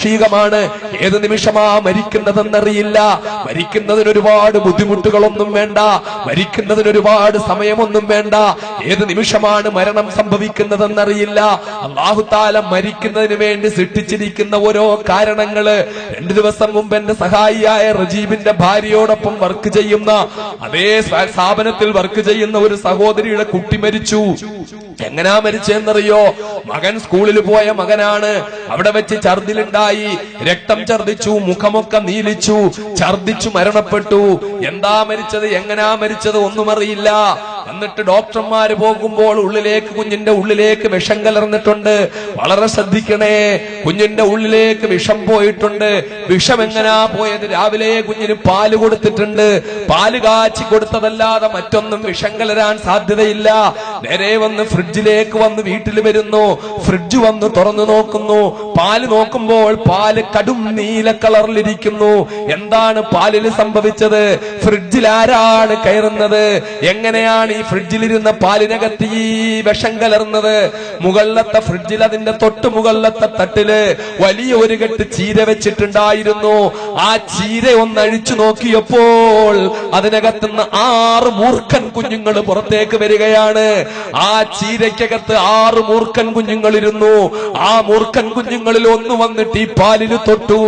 ക്ഷീകമാണ് ഏത് നിമിഷമാ മരിക്കുന്നതെന്നറിയില്ല. മരിക്കുന്നതിന് ഒരുപാട് ബുദ്ധിമുട്ടുകളൊന്നും വേണ്ട. മരിക്കുന്നതിന് ഒരുപാട് സമയമൊന്നും വേണ്ട. ഏത് നിമിഷമാണ് മരണം സംഭവിക്കുന്നതെന്നറിയില്ല. അള്ളാഹുത്താല മരിക്കുന്നതിന് വേണ്ടി സൃഷ്ടിച്ചിരിക്കുന്ന ഓരോ കാരണങ്ങൾ രണ്ടു ദിവസം മുമ്പ് എന്റെ സഹായിയായ റജീബിന്റെ ഭാര്യയോടൊപ്പം വർക്ക് ചെയ്യുന്ന അതേ സ്ഥാപനത്തിൽ വർക്ക് ചെയ്യുന്ന ഒരു സഹോദരിയുടെ കുട്ടി മരിച്ചു. എങ്ങനാ മരിച്ചെന്നറിയോ? മകൻ സ്കൂളിൽ പോയ മകനാണ്. അവിടെ വെച്ച് ഛർദിലുണ്ടായി. രക്തം ഛർദിച്ചു മുഖമൊക്കെ നീലിച്ചു ഛർദിച്ചു മരണപ്പെട്ടു. എന്താ മരിച്ചത് എങ്ങനാ മരിച്ചത് ഒന്നും അറിയില്ല. എന്നിട്ട് ഡോക്ടർമാര് പോകുമ്പോൾ ഉള്ളിലേക്ക് കുഞ്ഞിന്റെ ഉള്ളിലേക്ക് വിഷം കലർന്നിട്ടുണ്ട്. വളരെ ശ്രദ്ധിക്കണേ കുഞ്ഞിന്റെ ഉള്ളിലേക്ക് വിഷം പോയിട്ടുണ്ട്. വിഷം എങ്ങനാ പോയത്? രാവിലെ കുഞ്ഞിന് പാൽ കൊടുത്തിട്ടുണ്ട്. പാൽ കാച്ചി കൊടുത്തതല്ലാതെ മറ്റൊന്നും വിഷം കലരാൻ സാധ്യതയില്ല. നേരെ വന്ന് ഫ്രിഡ്ജിലേക്ക് വന്ന് വീട്ടിൽ വരുന്നു. ഫ്രിഡ്ജ് വന്ന് തുറന്നു നോക്കുന്നു. പാൽ നോക്കുമ്പോൾ പാൽ കടും നീല കളറിലിരിക്കുന്നു. എന്താണ് പാലിൽ സംഭവിച്ചത്? ഫ്രിഡ്ജിൽ ആരാണ് കയറുന്നത്? എങ്ങനെയാണ് ഈ ഫ്രിഡ്ജിലിരുന്ന പാലിനകത്ത് ഈ വിഷം കലർന്നത്? മുകളിലത്തെ ഫ്രിഡ്ജിൽ അതിന്റെ തൊട്ട് മുകളിലത്തെ തട്ടിൽ വലിയ ഒരു കെട്ട് ചീര വെച്ചിട്ടുണ്ടായിരുന്നു. ആ ചീര ഒന്ന് അഴിച്ചു നോക്കിയപ്പോൾ അതിനകത്തുനിന്ന് ആറ് മൂർഖൻ കുഞ്ഞുങ്ങൾ പുറത്തേക്ക് വരികയാണ്. ആ ചീരയ്ക്കകത്ത് ആറ് മൂർഖൻ കുഞ്ഞുങ്ങൾ ഇരുന്നു ആ മൂർഖൻ കുഞ്ഞുങ്ങളിൽ ഒന്ന് വന്നിട്ട് ഈ പാലിൽ തൊട്ടു.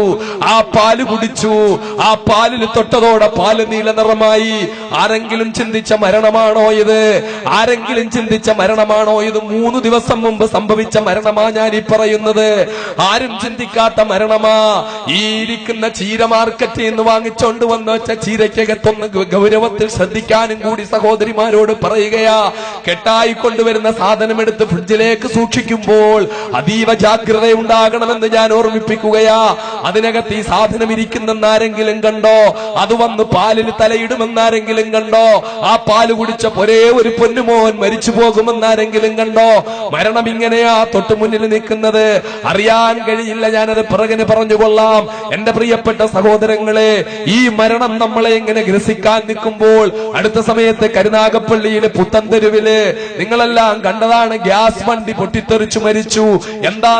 ആ പാൽ കുടിച്ചു. ആ പാലിൽ തൊട്ടതോടെ പാൽ നീല നിറമായി. ആരെങ്കിലും ചിന്തിച്ച മരണമാണോ ഇത്? ആരെങ്കിലും ചിന്തിച്ച മരണമാണോ ഇത്? മൂന്ന് ദിവസം മുമ്പ് സംഭവിച്ച മരണമാ ഞാൻ ഈ പറയുന്നത്. ആരും ചിന്തിക്കാത്ത മരണമാ. ഈ ഇരിക്കുന്ന ചീര മാർക്കറ്റിൽ നിന്ന് വാങ്ങിച്ചോണ്ട് വന്ന വെച്ച ചീരയ്ക്കകത്തൊന്ന് ഗൗരവത്തിൽ ശ്രദ്ധിക്കാനും കൂടി സഹോദരിമാരോട് പറയുകയാ. കെട്ടായി കൊണ്ടുവരുന്ന സാധനം എടുത്ത് ഫ്രിഡ്ജിലേക്ക് സൂക്ഷിക്കുമ്പോൾ അതീവ ജാഗ്രത ഉണ്ടാകണമെന്ന് ഞാൻ ഓർമ്മിപ്പിക്കുകയാ. അതിനകത്ത് ഈ സാധനം ഇരിക്കുന്നെന്ന് ആരെങ്കിലും കണ്ടോ? അത് വന്ന് പാലിൽ തലയിടുമെന്ന് ആരെങ്കിലും കണ്ടോ? ആ പാൽ കുടിച്ച ഒരേ ഒരു പൊന്നുമോൻ മരിച്ചു പോകുമെന്ന് ആരെങ്കിലും കണ്ടോ? മരണം ഇങ്ങനെയാ തൊട്ടു മുന്നിൽ നിൽക്കുന്നത്. അറിയാൻ കഴിയില്ല ഞാനത് പിറകിന് പറഞ്ഞുകൊള്ളാം. എന്റെ പ്രിയപ്പെട്ട സഹോദരങ്ങളെ ഈ മരണം നമ്മളെ ഇങ്ങനെ ഗ്രസിക്കാൻ നിൽക്കുമ്പോൾ അടുത്ത സമയത്ത് കരുനാഗപ്പള്ളിയിലെ പുത്തൻതെരുവിൽ നിങ്ങളെല്ലാം കണ്ടതാണ് ഗ്യാസ് വണ്ടി പൊട്ടിത്തെറിച്ചു മരിച്ചു. എന്താ